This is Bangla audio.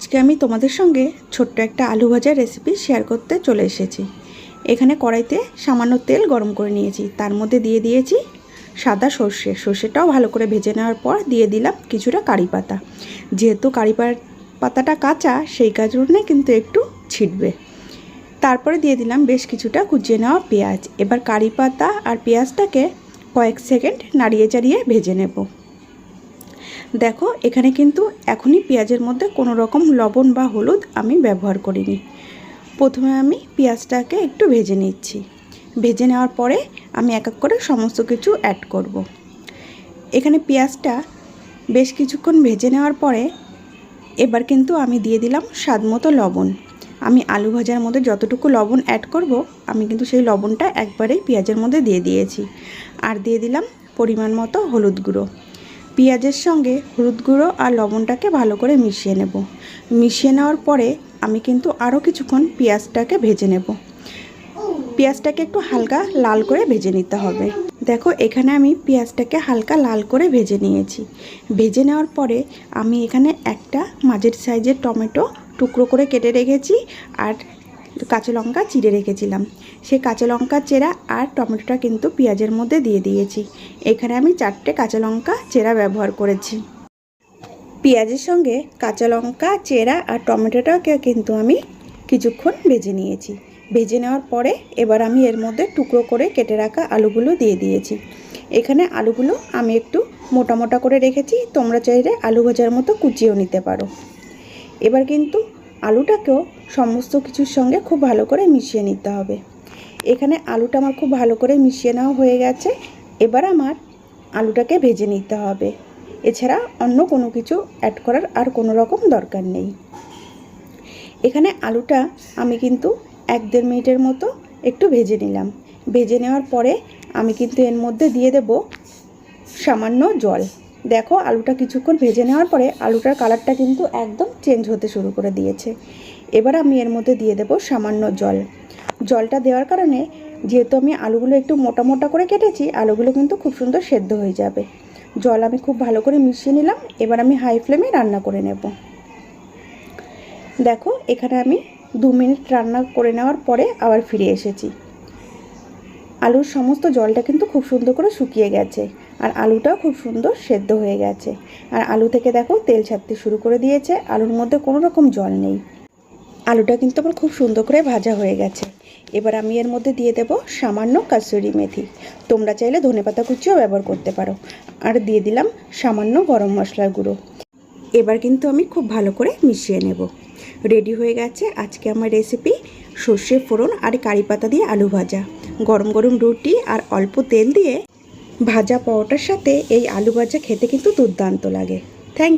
আজকে আমি তোমাদের সঙ্গে ছোট্ট একটা আলু ভাজার রেসিপি শেয়ার করতে চলে এসেছি। এখানে কড়াইতে সামান্য তেল গরম করে নিয়েছি। তার মধ্যে দিয়ে দিয়েছি সাদা সর্ষে। সর্ষেটাও ভালো করে ভেজে নেওয়ার পর দিয়ে দিলাম কিছুটা কারি পাতা। যেহেতু কারি পাতাটা কাঁচা, সেই কারণে কিন্তু একটু ছিটবে। তারপরে দিয়ে দিলাম বেশ কিছুটা কুচিয়ে নেওয়া পেঁয়াজ। এবার কারি পাতা আর পেঁয়াজটাকে কয়েক সেকেন্ড নাড়িয়ে চাড়িয়ে ভেজে নেব। দেখো, এখানে কিন্তু এখনই পেঁয়াজের মধ্যে কোনো রকম লবণ বা হলুদ আমি ব্যবহার করিনি। প্রথমে আমি পেঁয়াজটাকে একটু ভেজে নিচ্ছি। ভেজে নেওয়ার পরে আমি এক এক করে সমস্ত কিছু অ্যাড করব। এখানে পেঁয়াজটা বেশ কিছুক্ষণ ভেজে নেওয়ার পরে এবার কিন্তু আমি দিয়ে দিলাম স্বাদ মতো লবণ। আমি আলু ভাজার মধ্যে যতটুকু লবণ অ্যাড করব, আমি কিন্তু সেই লবণটা একবারেই পেঁয়াজের মধ্যে দিয়ে দিয়েছি। আর দিয়ে দিলাম পরিমাণ মতো হলুদ গুঁড়ো। পেঁয়াজের সঙ্গে হলুদ গুঁড়ো আর লবণটাকে ভালো করে মিশিয়ে নেব। মিশিয়ে নেওয়ার পরে আমি কিন্তু আরও কিছুক্ষণ পেঁয়াজটাকে ভেজে নেব। পেঁয়াজটাকে একটু হালকা লাল করে ভেজে নিতে হবে। দেখো, এখানে আমি পেঁয়াজটাকে হালকা লাল করে ভেজে নিয়েছি। ভেজে নেওয়ার পরে আমি এখানে একটা মাঝের সাইজের টমেটো টুকরো করে কেটে রেখেছি আর কাঁচা লঙ্কা চিড়ে রেখেছিলাম। সেই কাঁচা লঙ্কা চেরা আর টমেটোটা কিন্তু পেঁয়াজের মধ্যে দিয়ে দিয়েছি। এখানে আমি চারটে কাঁচা লঙ্কা চেরা ব্যবহার করেছি। পেঁয়াজের সঙ্গে কাঁচা লঙ্কা, চেরা আর টমেটোটাকে কিন্তু আমি কিছুক্ষণ ভেজে নিয়েছি। ভেজে নেওয়ার পরে এবার আমি এর মধ্যে টুকরো করে কেটে রাখা আলুগুলো দিয়ে দিয়েছি। এখানে আলুগুলো আমি একটু মোটা মোটা করে রেখেছি। তোমরা চাইলে আলু ভাজার মতো কুচিয়েও নিতে পারো। এবার কিন্তু আলুটাকেও সমস্ত কিছুর সঙ্গে খুব ভালো করে মিশিয়ে নিতে হবে। এখানে আলুটা আমার খুব ভালো করে মিশিয়ে নেওয়া হয়ে গেছে। এবার আমার আলুটাকে ভেজে নিতে হবে। এছাড়া অন্য কোনো কিছু অ্যাড করার আর কোনো রকম দরকার নেই। এখানে আলুটা আমি কিন্তু এক দেড় মিনিটের মতো একটু ভেজে নিলাম। ভেজে নেওয়ার পরে আমি কিন্তু এর মধ্যে দিয়ে দেব সামান্য জল। দেখো আলুটা কিছুক্ষণ ভেজে নেওয়ার পরে আলুটার কালারটা কিন্তু একদম চেঞ্জ হতে শুরু করে দিয়েছে। এবার আমি এর মধ্যে দিয়ে দেব সামান্য জল। জলটা দেওয়ার কারণে যেহেতু আমি আলুগুলো একটু মোটা মোটা করে কেটেছি, আলুগুলো কিন্তু খুব সুন্দর সেদ্ধ হয়ে যাবে। জল আমি খুব ভালো করে মিশিয়ে নিলাম, এবার আমি হাই ফ্লেমে রান্না করে নেব। দেখো এখানে আমি দু মিনিট রান্না করে নেওয়ার পরে আবার ফিরে এসেছি। আলুর সমস্ত জলটা কিন্তু খুব সুন্দর করে শুকিয়ে গেছে। আর আলুটাও খুব সুন্দর সেদ্ধ হয়ে গেছে। আর আলু থেকে দেখো তেল ছাড়তে শুরু করে দিয়েছে। আলুর মধ্যে কোনো রকম জল নেই। আলুটা কিন্তু আমার খুব সুন্দর করে ভাজা হয়ে গেছে। এবার আমি এর মধ্যে দিয়ে দেব সামান্য কাসুরি মেথি। তোমরা চাইলে ধনেপাতা কুচিও ব্যবহার করতে পারো। আর দিয়ে দিলাম সামান্য গরম মশলার গুঁড়ো। এবার কিন্তু আমি খুব ভালো করে মিশিয়ে নেব। রেডি হয়ে গেছে। আজকে আমার রেসিপি সর্ষে ফোড়ন আর কারি পাতা দিয়ে আলু ভাজা। গরম গরম রুটি আর অল্প তেল দিয়ে ভাজা পরোটার সাথে এই আলু ভাজা খেতে কিন্তু দুর্দান্ত লাগে। থ্যাংক